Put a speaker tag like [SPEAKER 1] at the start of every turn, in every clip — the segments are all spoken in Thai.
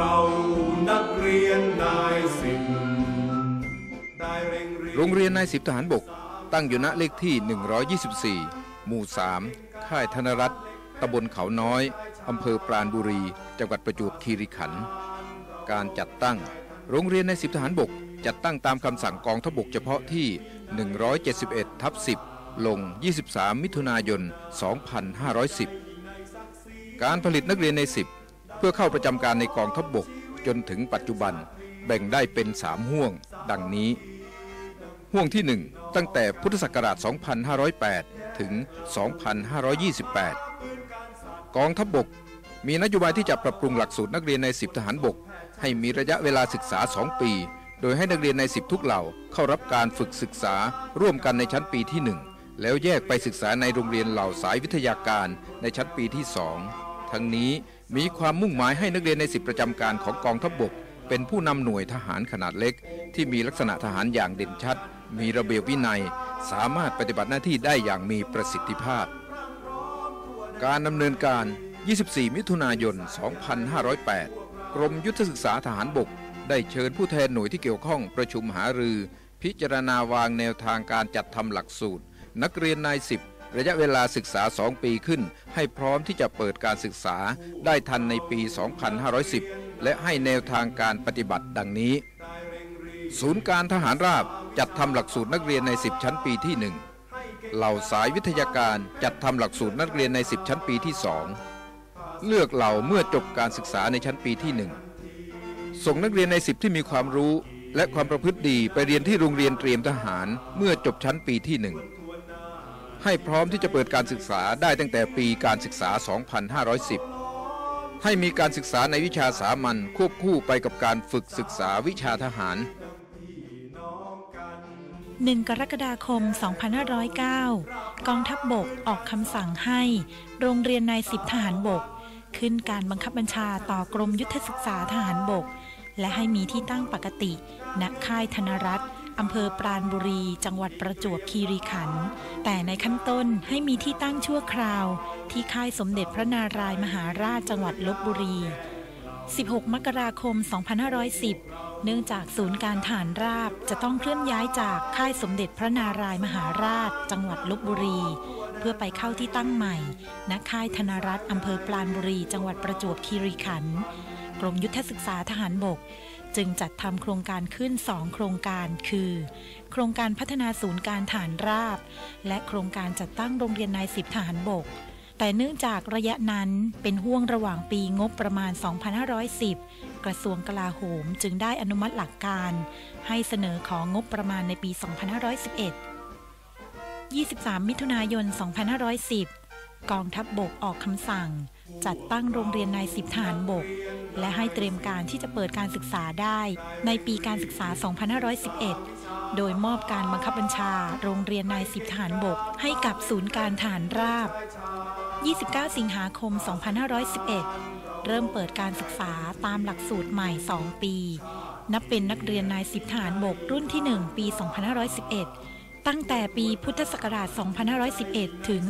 [SPEAKER 1] รานักเรียนนายสิบ
[SPEAKER 2] โรงเรียนนายสิบทหารบก ตั้งอยู่ณเลขที่ 124 หมู่ 3 ค่ายธนรัตน์ตำบลเขาน้อย อำเภอปราณบุรี จังหวัดประจวบคีรีขันธ์ การจัดตั้ง โรงเรียนนายสิบทหารบก จัดตั้งตามคำสั่งกองทบกเฉพาะที่ 171 ทับ 10 ลง 23 มิถุนายน 2510 การผลิตนักเรียนใน 10 เพื่อเข้าประจำการในกองทัพบกจนถึงปัจจุบันแบ่งได้เป็น3ห่วง ดังนี้ ห่วงที่ 1 ตั้งแต่พุทธศักราช 2508 ถึง 2528 กองทัพบกมีนโยบายที่จะปรับปรุงหลักสูตรนักเรียนใน 10 ทหารบก ให้มีระยะเวลาศึกษา 2 ปี โดยให้นักเรียนใน 10 ทุกเหล่าเข้ารับการฝึกศึกษาร่วมกันในชั้นปีที่ 1 แล้วแยกไปศึกษาในโรงเรียนเหล่าสายวิทยาการในชั้นปีที่ 2 ทั้งนี้ มีความมุ่งหมายให้นักเรียนใน10ประจำการของกองทัพบก เป็นผู้นำหน่วยทหารขนาดเล็ก ที่มีลักษณะทหารอย่างเด่นชัด มีระเบียบวินัย สามารถปฏิบัติหน้าที่ได้อย่างมีประสิทธิภาพ การดำเนินการ 24 มิถุนายน 2508 กรมยุทธศึกษาทหารบก ได้เชิญผู้แทนหน่วยที่เกี่ยวข้องประชุมหารือ พิจารณาวางแนวทางการจัดทำหลักสูตร นักเรียนนายสิบ ระยะเวลาศึกษา 2 ปีขึ้น ให้พร้อมที่จะเปิดการศึกษาได้ทันในปี 2510 และให้แนวทางการปฏิบัติดังนี้ ศูนย์การทหารราบจัดทำหลักสูตรนักเรียนใน 10 ชั้นปีที่ 1 เหล่าสายวิทยาการจัดทำหลักสูตรนักเรียนใน 10 ชั้นปีที่ 2 เลือกเหล่าเมื่อจบการศึกษาในชั้นปีที่ 1 ส่งนักเรียนใน 10 ที่มีความรู้และความประพฤติดีไปเรียนที่โรงเรียนเตรียมทหารเมื่อจบชั้นปีที่1 ให้พร้อมที่จะเปิดการศึกษาได้ตั้งแต่ปีการศึกษา 2510 ให้มีการศึกษาในวิชาสามัญควบคู่ไปกับการฝึกศึกษาวิชาทหาร
[SPEAKER 3] 1 กรกฎาคม 2509 กองทัพบบกออกคำสั่งให้ โรงเรียนนายสิบทหารบก ขึ้นการบังคับบัญชาต่อกรมยุทธศึกษาทหารบก และให้มีที่ตั้งปกติ ณ ค่ายธนรัตน์ อำเภอปราณบุรี จังหวัดประจวบคีรีขันธ์แต่ในขั้นต้นให้มีที่ตั้งชั่วคราว ที่ค่ายสมเด็จพระนารายมหาราชจังหวัดลบบุรี 16 มกราคม 2510 เนื่องจากศูนย์การฐานราบจะต้องเคลื่อนย้ายจากค่ายสมเด็จพระนารายมหาราช จังหวัดลบบุรี เพื่อไปเข้าที่ตั้งใหม่ณค่ายธนรัตน์อำเภอปราณบุรี จังหวัดประจวบคีรีขันธ์กรมยุทธศึกษาทหารบก จึงจัดทำโครงการขึ้น 2 โครงการคือ โครงการพัฒนาศูนย์การฐานราบ และโครงการจัดตั้งโรงเรียนนายสิบทหารบก แต่เนื่องจากระยะนั้นเป็นห่วงระหว่างปีงบประมาณ 2510 กระทรวงกลาโหมจึงได้อนุมัติหลักการ ให้เสนอของงบประมาณในปี 2511 23 มิถุนายน 2510 กองทัพบบกออกคำสั่ง จัดตั้งโรงเรียนนายสิบทหารบก และให้เตรียมการที่จะเปิดการศึกษาได้ในปีการศึกษา 2511 โดยมอบการบังคับบัญชา โรงเรียนนายสิบทหารบก ให้กับศูนย์การฐานราบ 29 สิงหาคม 2511 เริ่มเปิดการศึกษาตามหลักสูตรใหม่ 2 ปี นับเป็นนักเรียนนายสิบทหารบกรุ่นที่ 1 ปี 2511 ตั้งแต่ปีพุทธศักราช 2511 ถึง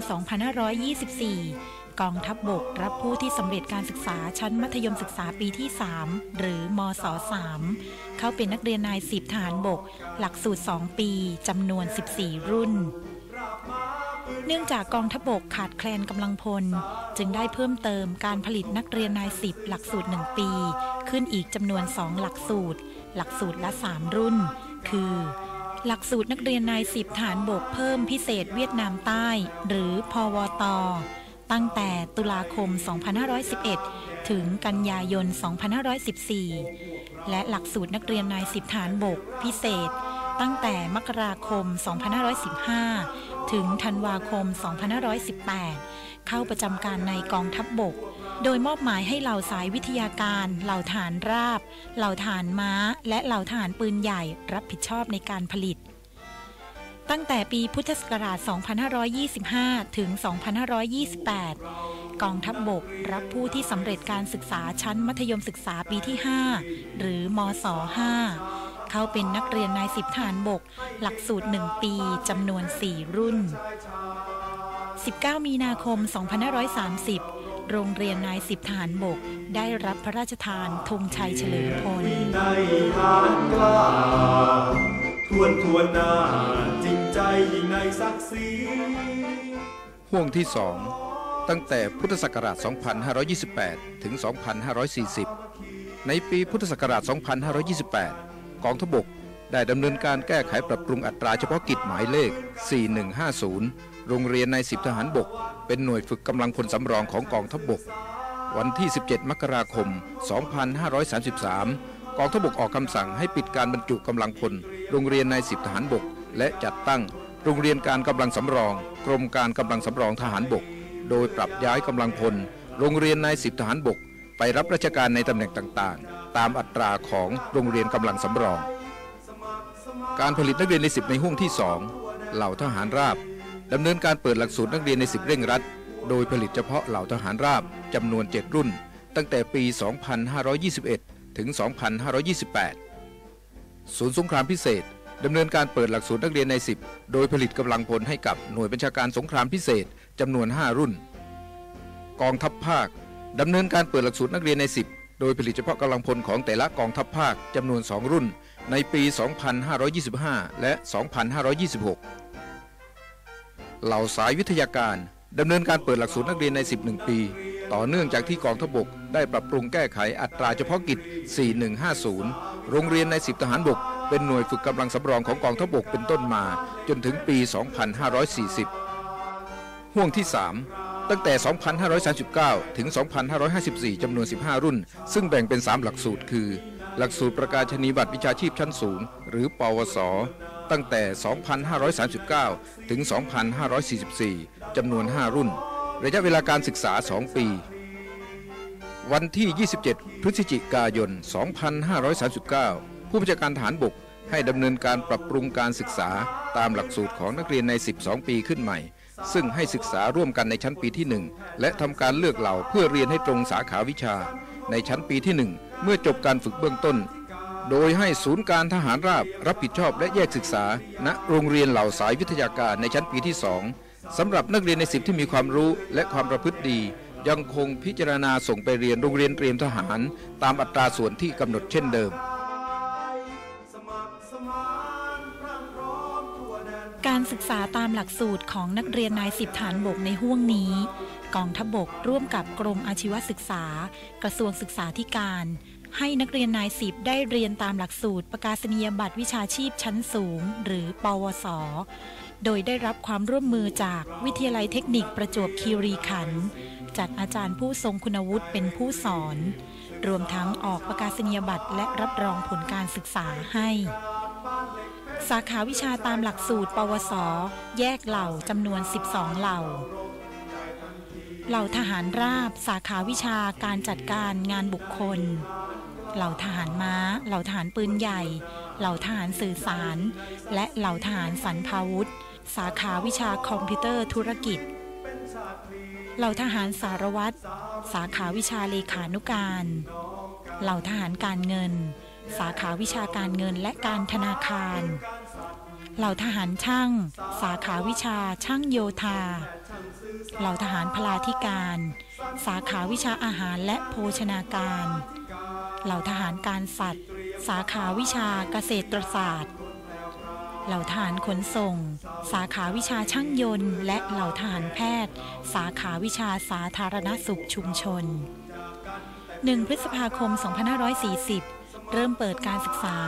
[SPEAKER 3] 2524 กองทัพบบกรับผู้ที่สำเร็จการศึกษาชั้นมัธยมศึกษาปีที่ 3 หรือมศ3เข้าเป็นนักเรียนนายสิบทหารบก หลักสูตร 2 ปีจำนวน 14 รุ่น เนื่องจากกองทัพบกขาดแคลนกำลังพล จึงได้เพิ่มเติมการผลิตนักเรียนนายสิบหลักสูตร 1 ปี ขึ้นอีกจำนวน 2 หลักสูตร หลักสูตรละ 3 รุ่น คือหลักสูตรนักเรียนนายสิบฐานบกเพิ่มพิเศษเวียดนามใต้ หรือพวต ตั้งแต่ตุลาคม 2511 ถึงกันยายน 2514 และหลักสูตรนักเรียนนายสิบฐานบกพิเศษ ตั้งแต่มกราคม 2515 ถึงธันวาคม 2518 เข้าประจำการในกองทัพบบก โดยมอบหมายให้เหล่าสายวิทยาการ เหล่าฐานราบ เหล่าฐานม้า และเหล่าฐานปืนใหญ่รับผิดชอบในการผลิต ตั้งแต่ปีพุทธศักราช 2525 ถึง 2528 กองทัพบบกรับผู้ที่สำเร็จการศึกษาชั้นมัธยมศึกษาปีที่ 5 หรือมศ5เข้าเป็นนักเรียนนายสิบฐานบก หลักสูตร 1 ปีจำนวน 4 รุ่น 19 มีนาคม 2530 โรงเรียนนายสิบฐานบก ได้รับพระราชทานธงชัยเฉลิมพล
[SPEAKER 1] ในทานกล้าทวนทวนหน้าจริงใจ ยิ่งในศักดิ์ศรี
[SPEAKER 2] ห่วงที่2ตั้งแต่พุทธศักราช 2528 ถึง 2540 ในปีพุทธศักราช 2528 กองทบกได้ดำเนินการแก้ไขปรับปรุงอัตราเฉพาะกิจหมายเลข 4150 โรงเรียนในสิบทหารบก เป็นหน่วยฝึกกำลังพลสำรองของกองทบก วันที่ 17 มกราคม 2533 กองทบกออกคำสั่งให้ปิดการบรรจุกำลังพล โรงเรียนในสิบทหารบก และจัดตั้งโรงเรียนการกำลังสำรอง กรมการกำลังสำรองทหารบก โดยปรับย้ายกำลังพล โรงเรียนในสิบทหารบก ไปรับราชการในตำแหน่งต่างๆ ตามอัตราของโรงเรียนกำลังสำรอง การผลิตนักเรียนในสิบในห่วงที่สองเหล่าทหารราบดำเนินการเปิดหลักสูตรนักเรียนในสิบเร่งรัด โดยผลิตเฉพาะเหล่าทหารราบจำนวน 7 รุ่น ตั้งแต่ปี 2521 ถึง 2528 ศูนย์สงครามพิเศษ ดำเนินการเปิดหลักสูตรนักเรียนใน 10 โดยผลิตกำลังพลให้กับหน่วยบัญชาการสงครามพิเศษจำนวน 5 รุ่น กองทัพภาคดำเนินการเปิดหลักสูตรนักเรียนใน 10 โดยผลิตเฉพาะกำลังพลของแต่ละกองทัพภาคจำนวน 2 รุ่น ในปี 2525 และ 2526 เหล่าสายวิทยาการดำเนินการเปิดหลักสูตรนักเรียนใน 11 ปี ต่อเนื่องจากที่กองทพบก ได้ปรับปรุงแก้ไขอัตราเฉพาะกิจ 4150 โรงเรียนใน 10 ทหารบก เป็นหน่วยฝึกกำลังสำรองของกองทัพบกเป็นต้นมา จนถึงปี 2540 ห่วงที่ 3 ตั้งแต่ 2539 ถึง 2554 จำนวน 15 รุ่น ซึ่งแบ่งเป็น 3 หลักสูตรคือ หลักสูตรประกาศนียบัตรวิชาชีพชั้นสูง หรือ ปวส ตั้งแต่ 2539 ถึง 2544 จำนวน 5 รุ่น ระยะเวลาการศึกษา 2 ปีวันที่ 27 พฤศจิกายน 2539 ผู้บัญชาการฐานบกให้ดำเนินการปรับปรุงการศึกษาตามหลักสูตรของนักเรียนใน 12 ปีขึ้นใหม่ ซึ่งให้ศึกษาร่วมกันในชั้นปีที่ 1 และทำการเลือกเหล่าเพื่อเรียนให้ตรงสาขาวิชา ในชั้นปีที่ 1 เมื่อจบการฝึกเบื้องต้น โดยให้ศูนย์การทหารราบรับผิดชอบและแยกศึกษา ณโรงเรียนเหล่าสายวิทยาการในชั้นปีที่ 2สำหรับนักเรียนในสิบที่มีความรู้และความประพฤติดี ยังคงพิจารณาส่งไปเรียนโรงเรียนเตรียมทหาร ตามอัตราส่วนที่กำหนดเช่นเดิม
[SPEAKER 3] ศึกษาตามหลักสูตรของนักเรียนนายสิบฐานบกในห่วงนี้ กองทพบกร่วมกับกรมอาชีวศึกษา กระทรวงศึกษาธิการ ให้นักเรียนนายสิบได้เรียนตามหลักสูตร ประกาศนียบัตรวิชาชีพชั้นสูง หรือ ปวส โดยได้รับความร่วมมือจากวิทยาลัยเทคนิคประจวบคีรีขันธ์จัดอาจารย์ผู้ทรงคุณวุฒิเป็นผู้สอน รวมทั้งออกประกาศนียบัตรและรับรองผลการศึกษาให้ สาขาวิชาตามหลักสูตร ปวส แยกเหล่าจำนวน 12 เหล่า เหล่าทหารราบ สาขาวิชาการจัดการงานบุคคล เหล่าทหารม้า เหล่าทหารปืนใหญ่ เหล่าทหารสื่อสาร และเหล่าทหารสันพาวุธ สาขาวิชาคอมพิวเตอร์ธุรกิจ เหล่าทหารสารวัตร สาขาวิชาเลขานุการ เหล่าทหารการเงินสาขาวิชาการเงินและการธนาคาร เหล่าทหารช่าง สาขาวิชาช่างโยธา เหล่าทหารพลาธิการ สาขาวิชาอาหารและโภชนาการ เหล่าทหารการสัตว์ สาขาวิชาเกษตรศาสตร์ เหล่าทหารขนส่ง สาขาวิชาช่างยนต์ และเหล่าทหารแพทย์ สาขาวิชาสาธารณสุขชุมชน 1 พฤษภาคม 2540 เริ่มเปิดการศึกษา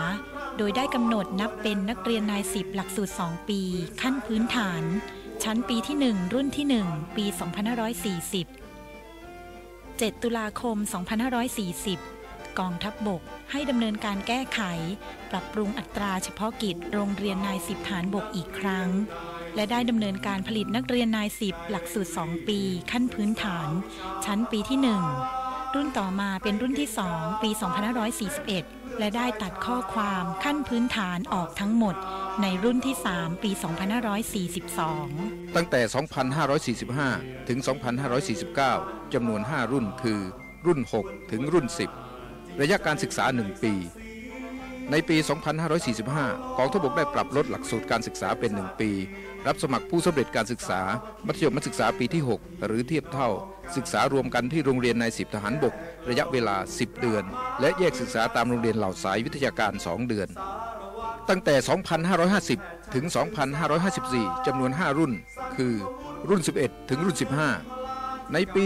[SPEAKER 3] โดยได้กำหนดนับเป็นนักเรียนนายสิบหลักสูตร 2 ปี ขั้นพื้นฐาน ชั้นปีที่ 1 รุ่นที่ 1 ปี 2540 7 ตุลาคม 2540 กองทัพบบกให้ดำเนินการแก้ไข ปรับปรุงอัตราเฉพาะกิจโรงเรียนนายสิบฐานบกอีกครั้ง และได้ดำเนินการผลิตนักเรียนนายสิบหลักสูตร 2 ปี ขั้นพื้นฐาน ชั้นปีที่ 1 รุ่นต่อมาเป็นรุ่นที่ 2 ปี 2541 และได้ตัดข้อความขั้นพื้นฐานออกทั้งหมด ในรุ่นที่ 3 ปี 2542
[SPEAKER 2] ตั้งแต่ 2545 ถึง 2549 จำนวน 5 รุ่นคือ รุ่น 6 ถึงรุ่น 10 ระยะการศึกษา 1 ปี ในปี 2545 กองทพบกได้ปรับลดหลักสูตรการศึกษาเป็น 1 ปี รับสมัครผู้สำเร็จการศึกษา มัธยมศึกษาปีที่ 6 หรือเทียบเท่า ศึกษารวมกันที่โรงเรียนใน10ทหารบก ระยะเวลา 10 เดือน และแยกศึกษาตามโรงเรียนเหล่าสายวิทยาการ 2 เดือน ตั้งแต่ 2550 ถึง 2554จำนวน 5 รุ่น คือ รุ่น 11 ถึงรุ่น 15 ในปี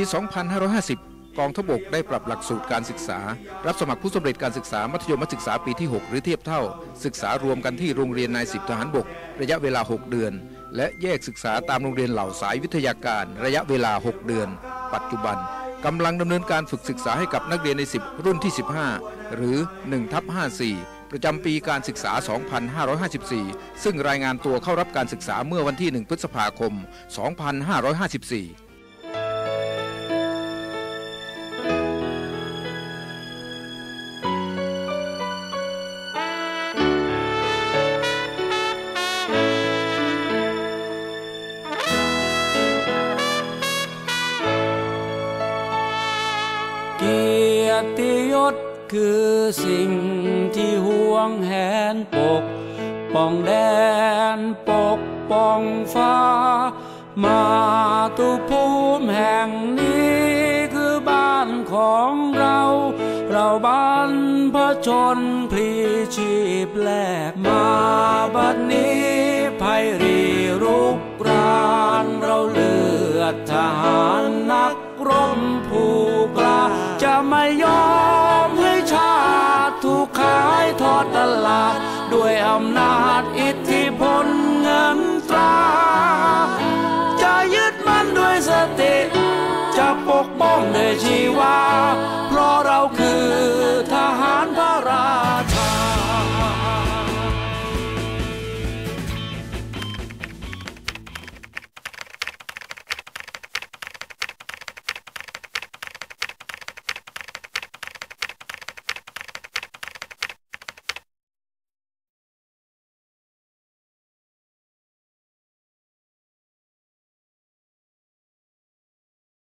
[SPEAKER 2] 2550 กองทบกได้ปรับหลักสูตรการศึกษา รับสมัครผู้สำเร็จการศึกษามัธยมศึกษาปีที่ 6 หรือเทียบเท่า ศึกษารวมกันที่โรงเรียนนายสิบทหารบก ระยะเวลา 6 เดือน และแยกศึกษาตามโรงเรียนเหล่าสายวิทยาการ ระยะเวลา 6 เดือน ปัจจุบันกำลังดำเนินการฝึกศึกษาให้กับนักเรียนใน 10 รุ่นที่ 15 หรือ1ทับ54 ประจำปีการศึกษา 2554 ซึ่งรายงานตัวเข้ารับการศึกษาเมื่อวันที่ 1 พฤษภาคม 2554
[SPEAKER 4] คือสิ่งที่ห่วงแหนปก ป้องแดนปกป้องฟ้า มาตุภูมิแห่งนี้คือบ้านของเรา เราบ้านพระชนพลีชีพแลกมาบัดนี้ภัยรีรุกรานเราเลือดทหารนักรบผู้กล้าจะไม่ยอม ตลาด ด้วยอำนาจอิทธิพลเงินตรา จะยึดมั่นด้วยสติ จะปกป้องด้วยชีวา เพราะเราคือทหารพระราช